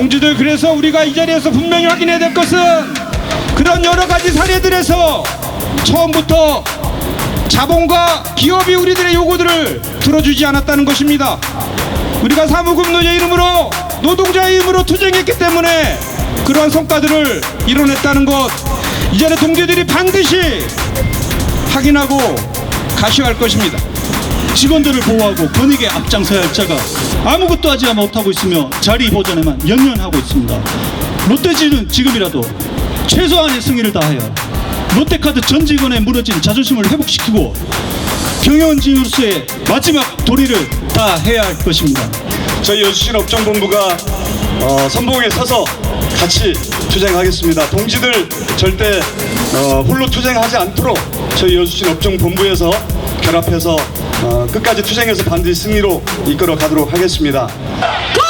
동지들 그래서 우리가 이 자리에서 분명히 확인해야 될 것은 그런 여러 가지 사례들에서 처음부터 자본과 기업이 우리들의 요구들을 들어주지 않았다는 것입니다. 우리가 사무급노제 이름으로 노동자의 힘으로 투쟁했기 때문에 그러한 성과들을 이뤄냈다는 것 이전에 동지들이 반드시 확인하고 가시할 것입니다. 직원들을 보호하고 권익에 앞장서야 할 자가 아무것도 하지 못하고 있으며 자리 보전에만 연연하고 있습니다. 롯데지는 지금이라도 최소한의 승리를 다하여 롯데카드 전 직원의 무너진 자존심을 회복시키고 경영진으로서의 마지막 도리를 다 해야 할 것입니다. 저희 여주신 업종본부가 어, 선봉에 서서 같이 투쟁하겠습니다. 동지들 절대 어, 홀로 투쟁하지 않도록 저희 여주신 업종본부에서 결합해서 어, 끝까지 투쟁해서 반드시 승리로 이끌어 가도록 하겠습니다. 고!